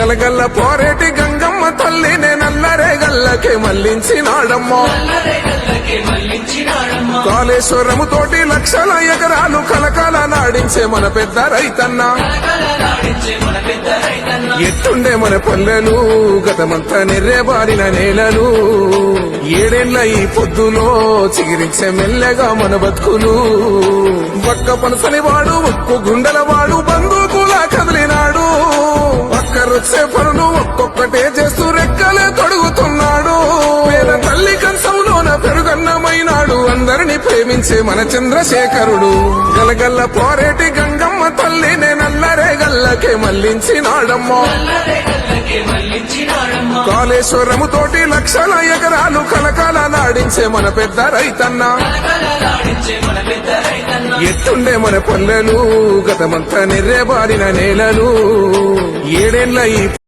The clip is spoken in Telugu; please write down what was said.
గలగల్ల పోరేటి గంగమ్మ తల్లినే నల్లరే గల్లకే మళ్ళించినాడమ్మో కాళేశ్వరము తోటి లక్షల ఎకరాలు కలకాల నాడించే మన పెద్ద రైతన్న. ఎట్టుండే మన పల్లెలు గతమంతా నెర్రెబారిన నేలలు. ఏడేళ్ళ ఈ పొద్దులో చిగిరించే మెల్లగా మన బతుకులు. పక్క పనసని వాడు ఉక్కు గుండెల వచ్చే పనులు ఒక్కొక్కటే చేస్తూ రెక్కలే తొడుగుతున్నాడు. పేద తల్లి కంచంలోన పెరుగన్నమైనాడు. అందరిని ప్రేమించే మన చంద్రశేఖరుడు. గలగల్ల పోరేటి గంగమ్మ తల్లి నేనల్లరే గల్లకే మళ్ళించినాడమ్మో కాళేశ్వరము తోటి లక్షల ఎకరాలు కలకాల నాడించే మన పెద్ద రైతన్న. ఎత్తుండే మన పల్లెలు గతమంతా నిర్రేబారిన నేలలు. ఏడేళ్ళ ఈ